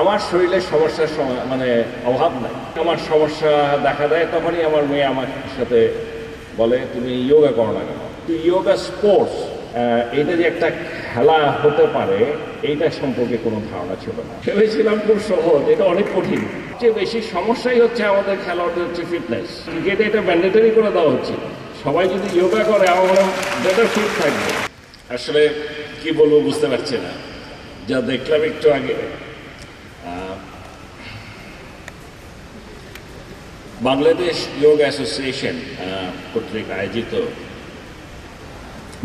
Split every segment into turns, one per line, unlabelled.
আমার শরীরে সমস্যার মানে অভাব নাই। আমার সমস্যা দেখা দেয় তখনই আমার মেয়ে আমার সাথে বলে, তুমি যোগা করো না কেন? তুই যোগা স্পোর্টস এটা যে একটা খেলা হতে পারে, এইটা সম্পর্কে কোনো ধারণা ছিল না। ভেবেছিলাম খুব সহজ, এটা অনেক কঠিন। যে বেশি সমস্যাই হচ্ছে আমাদের খেলোয়াড়দের হচ্ছে ফিটনেস ক্রিকেটে এটা ম্যান্ডেটরি করে দেওয়া হচ্ছে সবাই যদি যোগা করে, আমার বেটার ফিট থাকবে। আসলে কি বলব বুঝতে পারছি না। যা দেখলাম একটু আগে বাংলাদেশ যোগ অ্যাসোসিয়েশন কর্তৃক আয়োজিত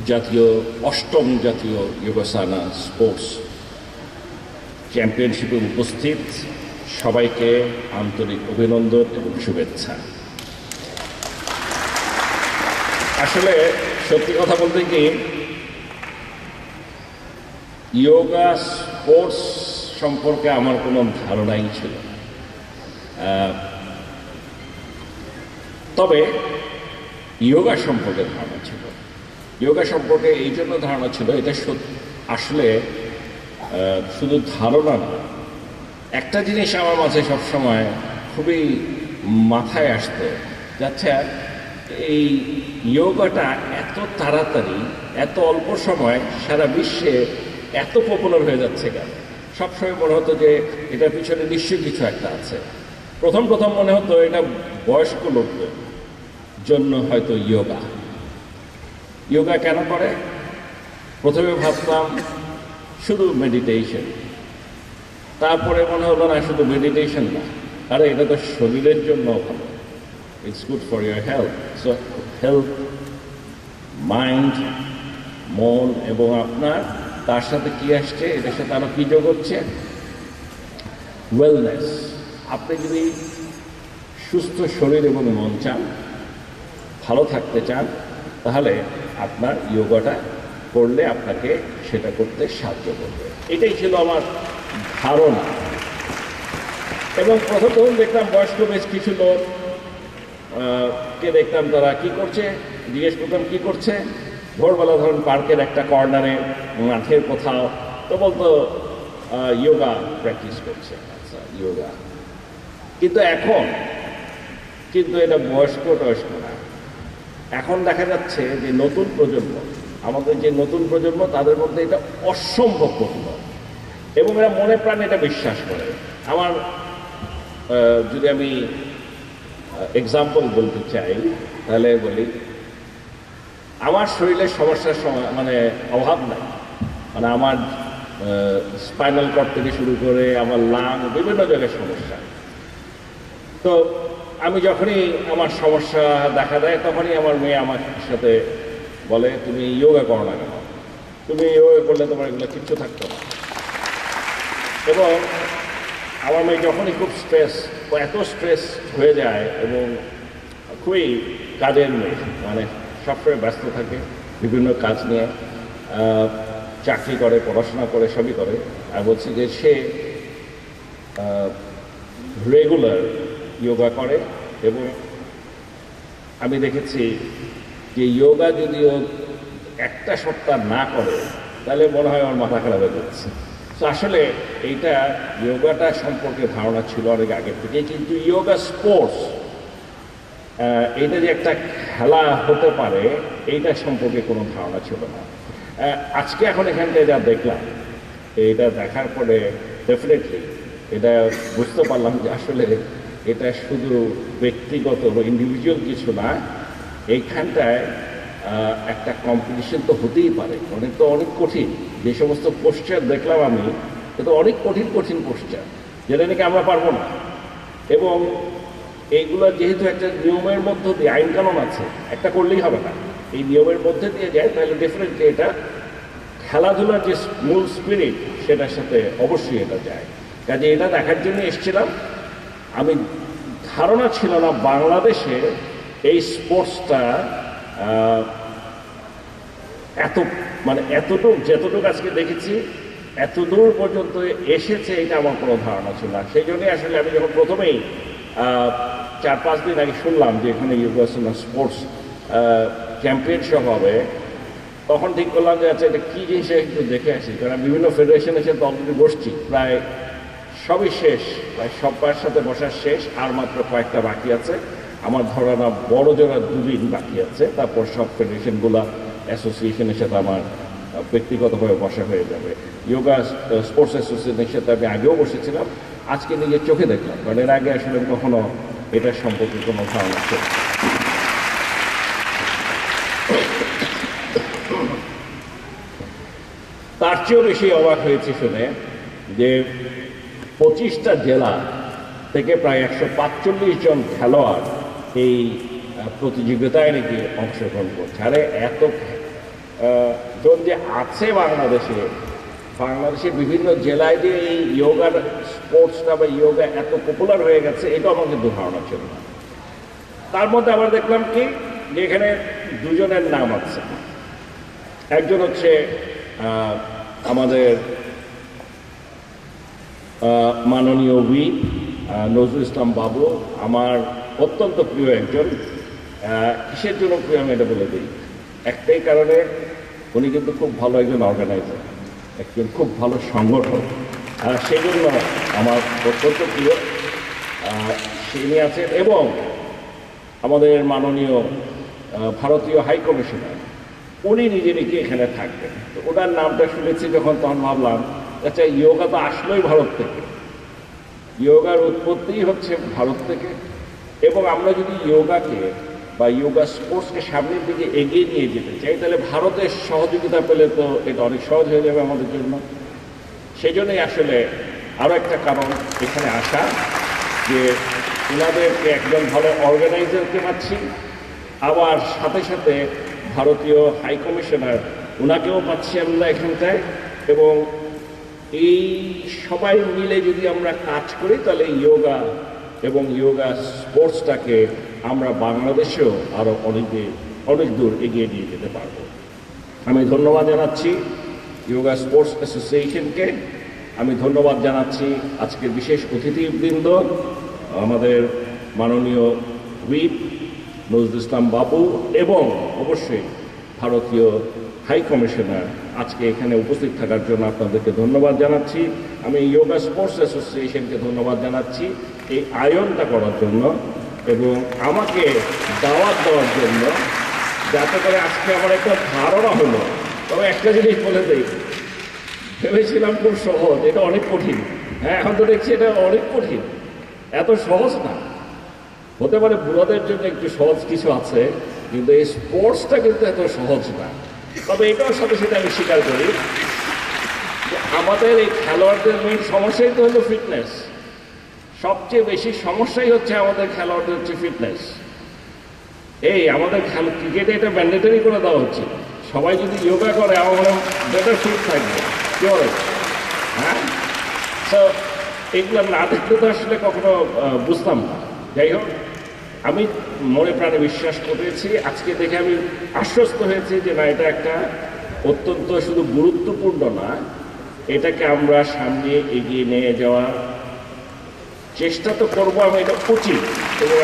জাতীয় অষ্টম জাতীয় যোগাসানা স্পোর্টস চ্যাম্পিয়নশিপে উপস্থিত সবাইকে আন্তরিক অভিনন্দন এবং শুভেচ্ছা। আসলে সত্যি কথা বলতে কি যোগা স্পোর্টস সম্পর্কে আমার কোনো ধারণাই ছিল তবে ইয়োগা সম্পর্কে ধারণা ছিল। ইয়োগা সম্পর্কে এই জন্য ধারণা ছিল, এটা আসলে শুধু ধারণা না, একটা জিনিস আমার মাঝে সবসময় খুবই মাথায় আসতো যাচ্ছে, এই ইয়োগাটা এত তাড়াতাড়ি, এত অল্প সময় সারা বিশ্বে এত পপুলার হয়ে যাচ্ছে কেন? সবসময় মনে হতো যে এটার পিছনে নিশ্চয়ই কিছু একটা আছে। প্রথম প্রথম মনে হতো এটা বয়স্ক লোকদের। জন্য হয়তো ইয়োগা। ইয়োগা কেন করে? প্রথমে ভাবতাম শুধু মেডিটেশন তারপরে মনে হলো, না, শুধু মেডিটেশন না। আরে, এটা তো শরীরের জন্য ভালো। It's good for your health so health mind মন এবং আপনার, তার সাথে কি আসছে? এটার সাথে আরও কি যোগ হচ্ছে? ওয়েলনেস আপনি যদি সুস্থ শরীর এবং মন চান ভালো থাকতে চান, তাহলে আপনার যোগাটা করলে আপনাকে সেটা করতে সাহায্য করবে। এটাই ছিল আমার ধারণা। এবং প্রথম প্রথম দেখতাম বয়স্ক বেশ কিছু লোক কে দেখতাম তারা কি করছে, জিজ্ঞেস করতাম কি করছে। ভোরবেলা ধরুন পার্কের একটা কর্নারে মাঠের কোথাও, তো বলতো যোগা প্র্যাকটিস করছে। আচ্ছা ইয়োগা। কিন্তু এখন, কিন্তু এটা বয়স্ক টয়স্ক এখন দেখা যাচ্ছে যে নতুন প্রজন্ম, আমাদের যে নতুন প্রজন্ম, তাদের মধ্যে এটা অসম্ভব পপুলার এবং এরা মনে প্রাণে এটা বিশ্বাস করে। আমার যদি আমি এক্সাম্পল বলতে চাই, তাহলে বলি, আমার শরীরে সমস্যার সম- মানে অভাব নাই। মানে আমার স্পাইনাল কর্ড থেকে শুরু করে আমার লাং বিভিন্ন জায়গায় সমস্যা। তো আমি যখনই আমার সমস্যা দেখা দেয়, তখনই আমার মেয়ে আমার সাথে বলে, তুমি যোগা করো না কেন? তুমি যোগা করলে তোমার এগুলো কিচ্ছু থাকতো না। এবং আমার মেয়ে যখনই খুব স্ট্রেস ও এত স্ট্রেস হয়ে যায় এবং খুবই কাজের মেয়ে মানে সবসময় ব্যস্ত থাকে, বিভিন্ন কাজ নিয়ে চাকরি করে, পড়াশোনা করে, সবই করে। আর বলছি যে সে রেগুলার যোগা করে এবং আমি দেখেছি যে যোগা যদি ও একটা সপ্তাহ না করে, তাহলে মনে হয় আমার মাথা খারাপ হয়ে যাচ্ছে। তো আসলে এইটা যোগাটা সম্পর্কে ধারণা ছিল অনেক আগের থেকে কিন্তু যোগা স্পোর্টস এইটা যে একটা খেলা হতে পারে, এইটা সম্পর্কে কোনো ধারণা ছিল না। আজকে এখন এখানটায় যা দেখলাম এটা দেখার পরে ডেফিনেটলি এটা বুঝতে পারলাম যে আসলে এটা শুধু ব্যক্তিগত বা ইন্ডিভিজুয়াল কিছু না, এইখানটায় একটা কম্পিটিশন তো হতেই পারে। অনেক তো অনেক কঠিন। যে সমস্ত পোস্টার দেখলাম আমি এটা অনেক কঠিন কঠিন পোস্টার যেটা নাকি আমরা পারব না। এবং এইগুলো যেহেতু একটা নিয়মের মধ্য দিয়ে, আইন কানুন আছে, একটা করলেই হবে না। এই নিয়মের মধ্যে দিয়ে যায়, তাহলে ডেফিনেটলি এটা খেলাধুলার যে মূল স্পিরিট সেটার সাথে অবশ্যই এটা যায়। কাজে এটা দেখার জন্য এসেছিলাম। আমি ধারণা ছিল না বাংলাদেশে এই স্পোর্টসটা এত মানে এতটুক, যতটুকু আজকে দেখেছি, এত দূর পর্যন্ত এসেছে এটা আমার কোনো ধারণা ছিল না। সেই জন্যই আসলে আমি যখন প্রথমেই চার পাঁচ দিন আগে শুনলাম যে এখানে ইউগাসনা স্পোর্টস চ্যাম্পিয়নশিপ হবে, তখন ঠিক করলাম যে আচ্ছা এটা কী জিনিস একটু দেখে আসি। কারণ বিভিন্ন ফেডারেশনের সাথে অলরেডি বসছি, প্রায় সবই শেষ। প্রায় সবার সাথে বসার শেষ, আর মাত্র কয়েকটা বাকি আছে। আমার ধারণা বড় জোড়া দুদিন বাকি আছে। তারপর সব ফেডারেশনগুলো অ্যাসোসিয়েশনের সাথে আমার ব্যক্তিগতভাবে বসা হয়ে যাবে। যোগা স্পোর্টস অ্যাসোসিয়েশনের সাথে আমি আগেও বসেছিলাম। আজকে নিজের চোখে দেখলাম, কারণ এর আগে আসলে কখনো এটা সম্পর্কে কোনো ধারণা ছিল তার চেয়েও বেশি অবাক হয়েছে শুনে যে পঁচিশটা জেলা থেকে প্রায় একশো পাঁচচল্লিশ জন খেলোয়াড় এই প্রতিযোগিতায় নাকি অংশগ্রহণ করছে। আরে এত জন যে আছে বাংলাদেশে, বাংলাদেশের বিভিন্ন জেলায় যে এই যোগার স্পোর্টসটা বা যোগা এত পপুলার হয়ে গেছে এটা আমাকে কিন্তু ধারণা ছিল না। তার মধ্যে আবার দেখলাম কি, যে এখানে দুজনের নাম আছে। একজন হচ্ছে আমাদের মাননীয় উই নজরুল ইসলাম বাবু, আমার অত্যন্ত প্রিয় একজন। কিসের জন্য প্রিয় আমি এটা বলে দিই? একটাই কারণে উনি কিন্তু খুব ভালো একজন অর্গানাইজার একজন খুব ভালো সংগঠক। সেই জন্য আমার অত্যন্ত প্রিয়। তিনি আছেন এবং আমাদের মাননীয় ভারতীয় হাই কমিশনার, উনি নিজে নিজে এখানে থাকবেন। তো ওনার নামটা শুনেছি যখন তখন ভাবলাম আচ্ছা ইয়োগা তো আসলোই ভারত থেকে। ইয়োগার উৎপত্তি হচ্ছে ভারত থেকে। এবং আমরা যদি ইয়োগাকে বা ইয়োগা স্পোর্টসকে সামনের দিকে এগিয়ে নিয়ে যেতে চাই, তাহলে ভারতের সহযোগিতা পেলে তো এটা অনেক সহজ হয়ে যাবে আমাদের জন্য। সেই জন্যই আসলে আরও একটা কারণ এখানে আসা, যে ওনাদেরকে একজন ভালো অর্গানাইজারকে পাচ্ছি, আবার সাথে সাথে ভারতীয় হাই কমিশনার ওনাকেও পাচ্ছি আমরা এখানটায়। এবং এই সবাই মিলে যদি আমরা কাজ করি, তাহলে ইয়োগা এবং ইয়োগা স্পোর্টসটাকে আমরা বাংলাদেশেও আরও অনেক অনেক দূর এগিয়ে নিয়ে যেতে পারব। আমি ধন্যবাদ জানাচ্ছি যোগা স্পোর্টস অ্যাসোসিয়েশনকে আমি ধন্যবাদ জানাচ্ছি আজকের বিশেষ অতিথিবৃন্দ, আমাদের মাননীয় হুইপ নজরুল ইসলাম বাবু এবং অবশ্যই ভারতীয় হাই কমিশনার আজকে এখানে উপস্থিত থাকার জন্য আপনাদেরকে ধন্যবাদ জানাচ্ছি। আমি যোগা স্পোর্টস অ্যাসোসিয়েশনকে ধন্যবাদ জানাচ্ছি এই আয়োজনটা করার জন্য এবং আমাকে দাওয়াত দেওয়ার জন্য। যাতে করে আজকে আমার একটা ধারণা হলো। তবে একটা জিনিস বলে দিই, ভেবেছিলাম খুব সহজ, এটা অনেক কঠিন। হ্যাঁ এখন তো দেখছি এটা অনেক কঠিন। এত সহজ না। হতে পারে বুড়াদের জন্য একটু সহজ কিছু আছে, কিন্তু এই স্পোর্টসটা কিন্তু এত সহজ না। তবে এটাও সাথে সাথে আমি স্বীকার করি আমাদের এই খেলোয়াড়দের মেন সমস্যাই তো হলো ফিটনেস সবচেয়ে বেশি সমস্যাই হচ্ছে আমাদের খেলোয়াড়দের হচ্ছে ফিটনেস এই, আমাদের খেল, ক্রিকেটে এটা ম্যান্ডেটরি করে দেওয়া হচ্ছে। সবাই যদি যোগা করে, আমার মনে বেটার ফিট থাকবে। কি হ্যাঁ? তো এগুলো না দেখলে তো আসলে কখনো বুঝতাম না। যাই হোক আমি মনে প্রাণে বিশ্বাস করেছি, আজকে দেখে আমি আশ্বস্ত হয়েছি যে না, এটা একটা অত্যন্ত শুধু গুরুত্বপূর্ণ না, এটাকে আমরা সামনে এগিয়ে নিয়ে যাওয়ার চেষ্টা তো করব, আমি এটা উচিত এবং